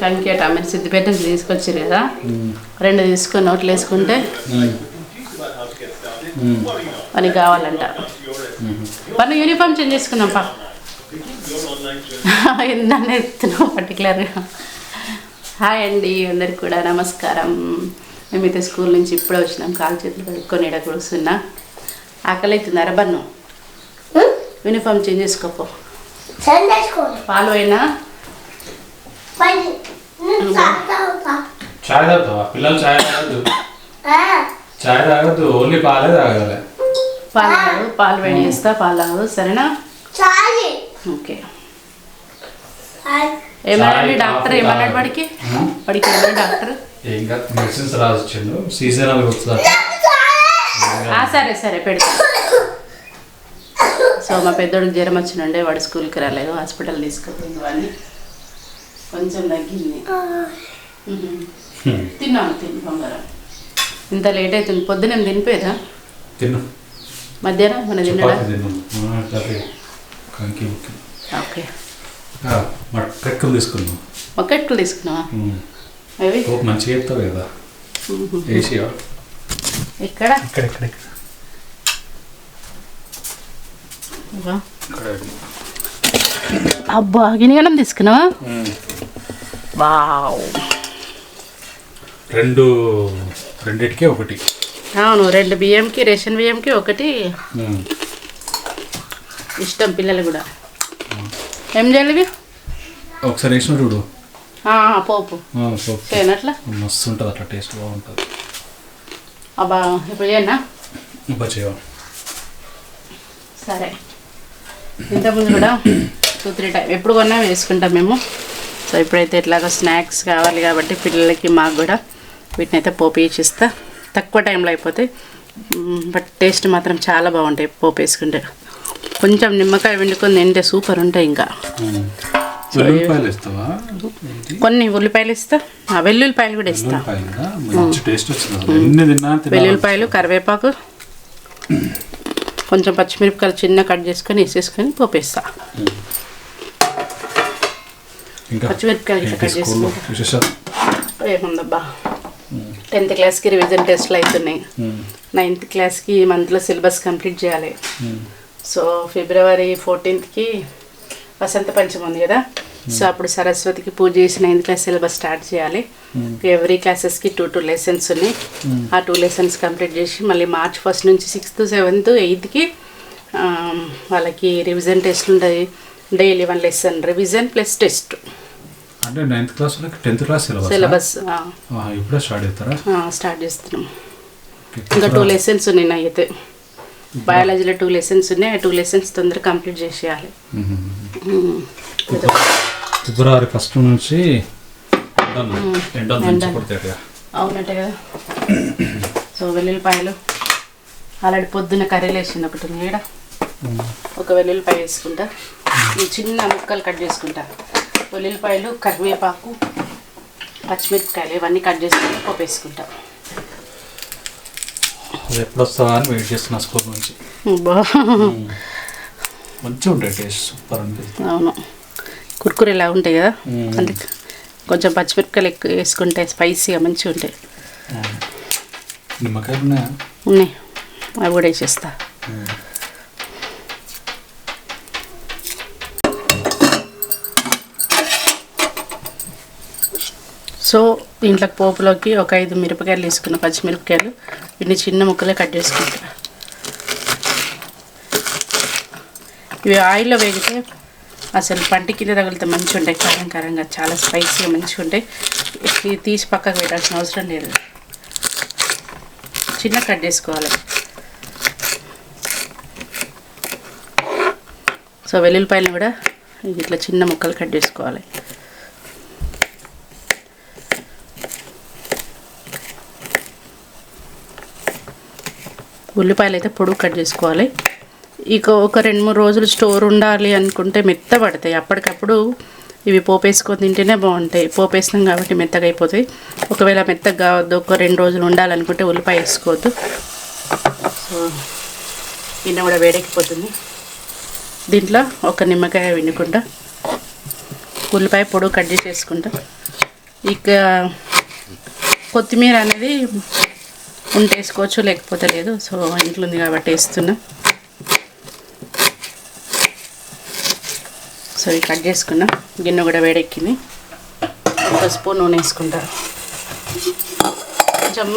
కంకేట మీరు సిద్దిపేట నుంచి తీసుకొచ్చారు కదా. రెండు తీసుకొని నోట్లు వేసుకుంటే పని కావాలంట. పన్ను యూనిఫామ్ చేంజ్ చేసుకుందాం పా నన్ను ఎత్తున్నావు పర్టికులర్గా హాయ్ అండి అందరికి కూడా నమస్కారం. మేమైతే స్కూల్ నుంచి ఇప్పుడే వచ్చినాం కాలు చేతులు కడుక్కొని ఇక్కడ కూర్చున్నా. ఆకలి అవుతుందారా బన్ను యూనిఫామ్ చేంజ్ చేసుకోపో. పాలు అయినా చాయ్ తాగుతావా? పిల్లలు చాయ్ తాగద్దు. చాయ్ తాగద్దు ఓన్లీ పాలే తాగాలి. పాలు తాగు పాలు వేడి చేస్తా పాలు తాగు సరేనా ఓకే. ఏమన్నాడు డాక్టర్ ఏమన్నాడు. వాడికి? వాడికి ఏమన్నాడు డాక్టర్? కాదు మెడిసిన్స్ రాసిచ్చిండు సీజనల్ వస్తుందా ఆ, సరే సరే పెడతా. సో మా పెద్దోడికి జ్వరం వచ్చినండే వాడు స్కూల్కి రాలేదు హాస్పిటల్ తీసుకుపోయింది వాడిని. కొంచెం తగ్గింది. తిన్నాను తిని బంగారం. ఇంత లేట్ అవుతుంది. పొద్దున తినిపోయేదా? తిన్ను. మధ్యాహ్నం మన తినడా చపాతీ తిన్ను. ఆ, కర్రీ కంకి ముక్కి. ఓకే. తీసుకున్నాం. తీసుకున్నావా? అవి? మంచిగా చెప్తావు కదా. ఇక్కడ ఇక్కడ ఇక్కడ ఇవ్వ. ఇక్కడ అబ్బా గిన్నెగనం తీసుకున్నావా? వావ్. రెండు రెండిటికి ఒకటి. అవును రెండు బియ్యంకి రేషన్ బియ్యంకి ఒకటి. ఇష్టం పిల్లలు కూడా. ఏం చేయాలి? ఒకసారి వేసిన చూడు. పోపు. చేయనట్లా మస్తు ఉంటుంది అట్లా? టేస్ట్ బాగుంటుంది. అబ్బా ఇప్పుడు చేయనా? సరే. ఇంతకుముందు కూడా టూ త్రీ టైం ఎప్పుడు కొన్నా వేసుకుంటాం మేము. సో ఇప్పుడైతే ఇట్లాగా స్నాక్స్ కావాలి కాబట్టి పిల్లలకి మాకు కూడా వీటిని అయితే పోపు వేసి ఇస్తా. తక్కువ టైంలో అయిపోతాయి మ్మ్, బట్ టేస్ట్ మాత్రం చాలా బాగుంటాయి పోపు వేసుకుంటే. కొంచెం నిమ్మకాయ వండుకొని తింటే సూపర్ ఉంటాయి ఇంకా. కొన్ని ఉల్లిపాయలు ఇస్తా. ఆ, వెల్లుల్లిపాయలు కూడా ఇస్తా. వెల్లుల్లిపాయలు కరివేపాకు. కొంచెం పచ్చిమిరపకాయలు చిన్న కట్ చేసుకొని వేసేసుకొని పోపేస్తా. పచ్చిమిరపకాయలు కట్ చేసుకుంటా. ఏముందబ్బా? టెన్త్ క్లాస్కి రివిజన్ టెస్ట్లు అవుతున్నాయి నైన్త్ క్లాస్కి ఈ మంత్లో సిలబస్ కంప్లీట్ చేయాలి. సో ఫిబ్రవరి ఫోర్టీన్త్కి వసంత పంచమి ఉంది కదా? సో అప్పుడు సరస్వతికి పూజ చేసి నైన్త్ క్లాస్ సిలబస్ స్టార్ట్ చేయాలి. ఎవ్రీ క్లాసెస్కి టూ టూ లెసన్స్ ఉన్నాయి. ఆ టూ లెసన్స్ కంప్లీట్ చేసి మళ్ళీ మార్చ్ ఫస్ట్ నుంచి సిక్స్త్ సెవెంత్ ఎయిత్కి వాళ్ళకి రివిజన్ టెస్ట్ ఉంటుంది. Daily one lesson revision plus test అంటే ninth class tenth class syllabus syllabus ఇప్పుడే స్టార్ట్ చేస్తారా? స్టార్ట్ చేస్తున్నాం. ఇంకా టూ లెసన్స్ ఉన్నాయి అయితే బయాలజీలో టూ లెసన్స్ ఉన్నాయి. ఆ టూ లెసన్స్ తొందరగా కంప్లీట్ చేసేయాలి. ఫిబ్రవరి ఫస్ట్ నుంచి అవునట్టే కదా. సో వెల్లుల్లిపాయలు అలాంటి పొద్దున్న కర్రీలు వేసింది ఒకటి ఈడ ఒక వెల్లుల్లిపాయ వేసుకుంటా. ఈ చిన్న ముక్కలు కట్ చేసుకుంటా. వెల్లుల్లిపాయలు కరివేపాకు పచ్చిమిరపకాయలు ఇవన్నీ కట్ చేసుకుంటా పోపు వేసుకుంటా. ఎప్పుడు వస్తుందా అని వెయిట్ చేస్తున్నా స్కూల్ నుంచి. మంచిగా ఉంటాయి టేస్ట్ సూపర్ అనిపిస్తుంది. అవును. కుర్కురేలా ఉంటాయి కదా? అంటే కొంచెం పచ్చిమిరపకాయలు ఎక్కువ వేసుకుంటే స్పైసీగా మంచిగా ఉంటాయి. ఉన్నాయా? అవి కూడా వేసేస్తా. సో దీంట్లో పోపులోకి ఒక ఐదు మిరపకాయలు తీసుకున్న పచ్చిమిరపకాయలు వీటిని చిన్న ముక్కలే కట్ చేసుకుంటా. ఇవి ఆయిల్లో వేగితే అసలు పంటి కింద తగిలితే మంచిగా ఉంటాయి కారం కారంగా చాలా స్పైసీగా మంచిగా ఉంటాయి తీసి పక్కకు పెట్టాల్సిన అవసరం లేదు. చిన్న కట్ చేసుకోవాలి. సో వెల్లుల్లిపాయలు కూడా ఇట్లా చిన్న ముక్కలు కట్ చేసుకోవాలి. ఉల్లిపాయలు అయితే పొడుగు కట్ చేసుకోవాలి. ఇక ఒక రెండు మూడు రోజులు స్టోర్ ఉండాలి అనుకుంటే మెత్త పడతాయి అప్పటికప్పుడు ఇవి పోపేసుకొని తింటేనే బాగుంటాయి. పోపేసినాం కాబట్టి మెత్తగా అయిపోతాయి. ఒకవేళ మెత్తగా కావద్దు ఒక రెండు రోజులు ఉండాలనుకుంటే ఉల్లిపాయ వేసుకోవద్దు. సో గిన్నె కూడా వేడెక్కిపోతుంది. దీంట్లో ఒక నిమ్మకాయ వినుకుంటా ఉల్లిపాయ పొడవు కట్ చేసి వేసుకుంటా ఇక కొత్తిమీర అనేది ఉంటే వేసుకోవచ్చు లేకపోతే లేదు. సో ఇంట్లో ఉంది కాబట్టి వేస్తున్నా. సో ఇది కట్ చేసుకున్నా. గిన్నె కూడా వేడెక్కింది. ఒక స్పూన్ నూనె వేసుకుంటారు కొంచెం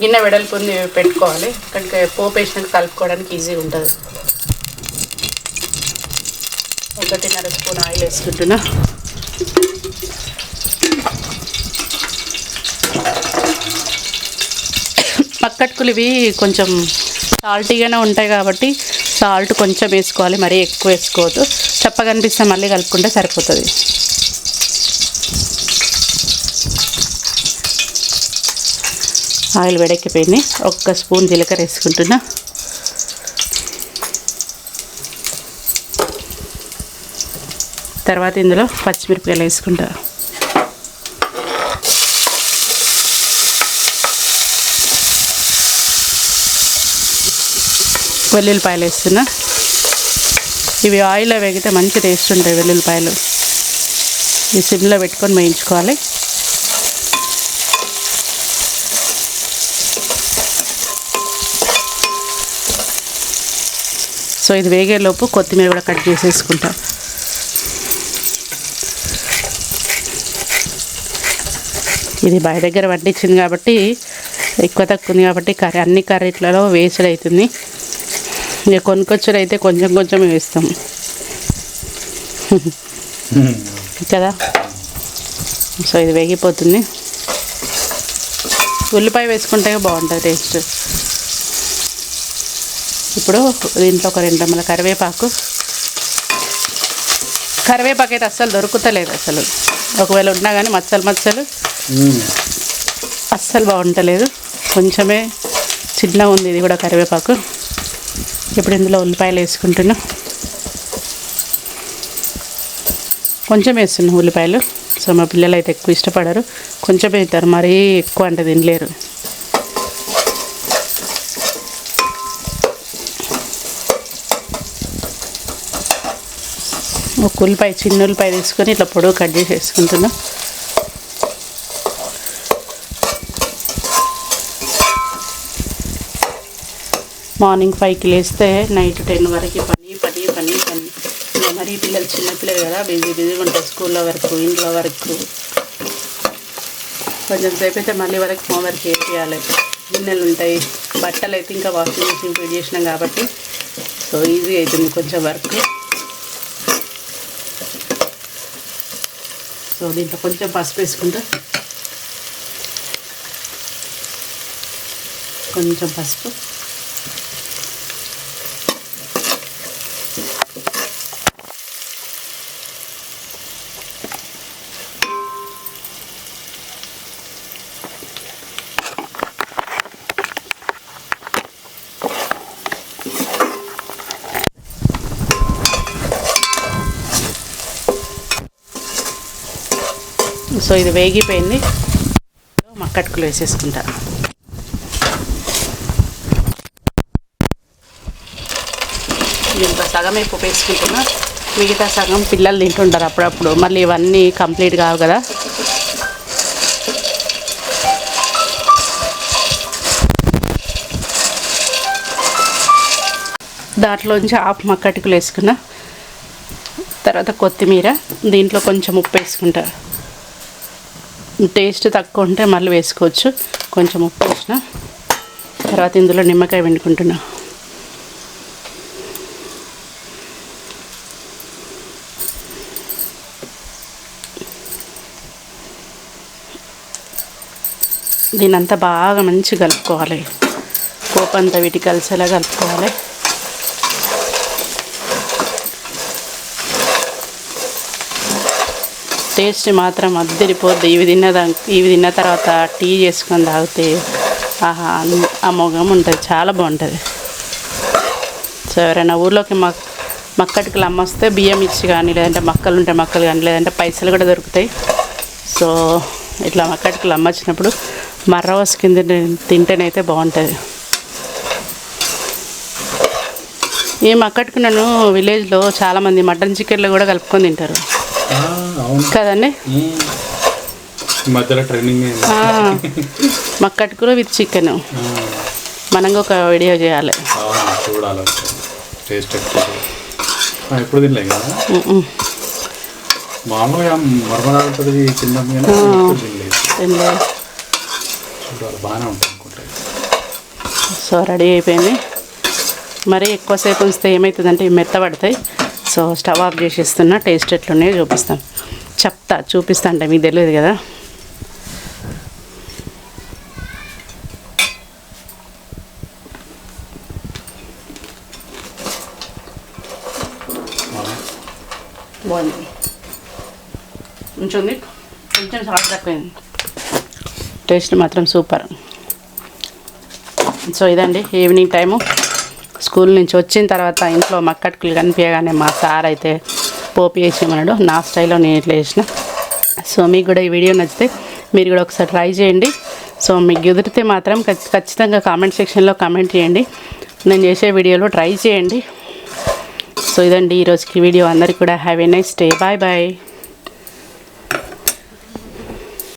గిన్నె వెడల్పుంది పెట్టుకోవాలి. ఇక్కడికి పోపు వేసినట్టు కలుపుకోవడానికి ఈజీగా ఉంటుంది. ఒకటిన్నర స్పూన్ ఆయిల్ వేసుకుంటున్నా. పక్కట్కులు ఇవి కొంచెం సాల్టీగానే ఉంటాయి కాబట్టి సాల్ట్ కొంచెం వేసుకోవాలి మరీ ఎక్కువ వేసుకోవద్దు. చప్పగా అనిపిస్తే మళ్ళీ కలుపుకుంటే సరిపోతుంది. ఆయిల్ వేడెక్కిపోయింది. ఒక్క స్పూన్ జీలకర్ర వేసుకుంటున్నా. తర్వాత ఇందులో పచ్చిమిరపకాయలు వేసుకుంటా. వెల్లుల్లిపాయలు వేస్తున్నా. ఇవి ఆయిల్లో వేగితే మంచి టేస్ట్ ఉంటాయి వెల్లుల్లిపాయలు. ఈ సిమ్లో పెట్టుకొని వేయించుకోవాలి. సో ఇది వేగేలోపు కొత్తిమీర కూడా కట్ చేసేసుకుంటా. ఇది బయట దగ్గర వడ్డించింది కాబట్టి ఎక్కువ తక్కువ ఉంది కాబట్టి కర్రీ అన్ని కర్రీట్లలో వేస్ట్ అవుతుంది. ఇక కొనుక్కొచ్చుడు అయితే కొంచెం కొంచెం వేస్తాం. కదా? సో ఇది వేగిపోతుంది. ఉల్లిపాయ వేసుకుంటే బాగుంటుంది టేస్ట్. ఇప్పుడు దీంట్లో ఒక రెండు రెమ్మల కరివేపాకు. కరివేపాకు అయితే అస్సలు దొరుకుతలేదు అసలు. ఒకవేళ ఉన్నా కానీ మచ్చలు మచ్చలు. అస్సలు బాగుంటలేదు. కొంచెమే చిన్నగా ఉంది ఇది కూడా కరివేపాకు. ఇప్పుడు ఇందులో ఉల్లిపాయలు వేసుకుంటున్నా. కొంచెం వేస్తున్నాం ఉల్లిపాయలు. సో మా పిల్లలు అయితే ఎక్కువ ఇష్టపడరు. కొంచెం వేస్తారు మరీ ఎక్కువ అంటే తినలేరు. ఒక ఉల్లిపాయ చిన్న ఉల్లిపాయ తీసుకొని ఇట్లా పొడవు కట్ చేసి వేసుకుంటున్నాం. మార్నింగ్ ఫైవ్కి లేస్తే నైట్ టెన్ వరకు పని పని పని పని. మరి పిల్లలు చిన్నపిల్లలు కదా బిజీ బిజీగా ఉంటారు స్కూల్లో వరకు ఇంట్లో వరకు. కొంచెం సేపు అయితే మళ్ళీ వరకు హోంవర్క్ చేయాలి? గిన్నెలు ఉంటాయి బట్టలు అయితే ఇంకా వాషింగ్ మిషన్ ఫిట్ చేసినాం కాబట్టి. సో ఈజీ అవుతుంది కొంచెం వర్క్. సో దీంట్లో కొంచెం పసుపు వేసుకుంటా. కొంచెం పసుపు. సో ఇది వేగిపోయింది. మక్కట్కులు వేసేసుకుంటా. దీంట్లో సగం ఉప్పు వేసుకుంటున్నా మిగతా సగం పిల్లలు తింటుంటారు అప్పుడప్పుడు. మళ్ళీ ఇవన్నీ కంప్లీట్ కావు కదా. దాంట్లోంచి ఆఫ్ మక్కటికులు వేసుకున్నా. తర్వాత కొత్తిమీర దీంట్లో కొంచెం ఉప్పు వేసుకుంటా. టేస్ట్ తక్కువ ఉంటే మళ్ళీ వేసుకోవచ్చు. కొంచెం ఉప్పు వేసిన తర్వాత ఇందులో నిమ్మకాయ వండుకుంటున్నా దీనంతా బాగా మంచి కలుపుకోవాలి. కోపంతా వీటి కలిసేలా కలుపుకోవాలి. టేస్ట్ మాత్రం అద్దరిపోద్ది. ఇవి తిన్నదా ఇవి తిన్న తర్వాత టీ చేసుకొని తాగితే ఆహా ఆ అమోఘం ఉంటుంది చాలా బాగుంటుంది. సో ఎవరైనా ఊర్లోకి మక్ మక్కటికి అమ్మొస్తే బియ్యం ఇచ్చి కానీ లేదంటే మక్కలు ఉంటే మక్కలు కానీ లేదంటే పైసలు కూడా దొరుకుతాయి. సో ఇట్లా మక్కటికి అమ్మొచ్చినప్పుడు మర్రవస్ కింద తింటేనైతే బాగుంటుంది. ఈ మక్కటికి నన్ను విలేజ్లో చాలామంది మటన్ చికెన్లో కూడా కలుపుకొని తింటారు. కదండి? మధ్యలో ఆ, మక్కట్టుకులు విత్ చికెన్. మనం ఒక వీడియో చేయాలి. అవును చూడాలి టేస్ట్ ఎట్లా ఎప్పుడు తినలే కదా? మ్మ్. మామూలుగా మరమరాడుతుంది తిన్నాం కానీ ఎప్పుడు తినలేదు. తినలే. చూడాలి బాగానే ఉంటుంది అనుకుంటా. సో రెడీ అయిపోయింది. మరీ ఎక్కువసేపు ఉంచితే ఏమవుతుందంటే ఇవి మెత్తబడతాయి సో స్టవ్ ఆఫ్ చేసేస్తున్నా టేస్ట్ ఎట్లున్నాయో చూపిస్తాను. చెప్తా చూపిస్తా అంటే మీకు తెలియదు కదా. బాగుంది. ఉంచుంది. కొంచెం సాల్ట్ తక్కువైంది. టేస్ట్ మాత్రం సూపర్. సో ఇదండి ఈవినింగ్ టైము. స్కూల్ నుంచి వచ్చిన తర్వాత ఇంట్లో మక్కట్టుకులు కనిపించగానే మా సార్ అయితే పోపు వేసేమన్నాడు నా స్టైల్లో నేను ఇట్లా చేసిన. సో మీకు కూడా ఈ వీడియో నచ్చితే మీరు కూడా ఒకసారి ట్రై చేయండి. సో మీకు కుదిరితే మాత్రం ఖచ్చితంగా కామెంట్ సెక్షన్లో కామెంట్ చేయండి. నేను చేసే వీడియోలో ట్రై చేయండి. సో ఇదండి ఈరోజుకి వీడియో. అందరికీ కూడా have a nice day. Bye bye.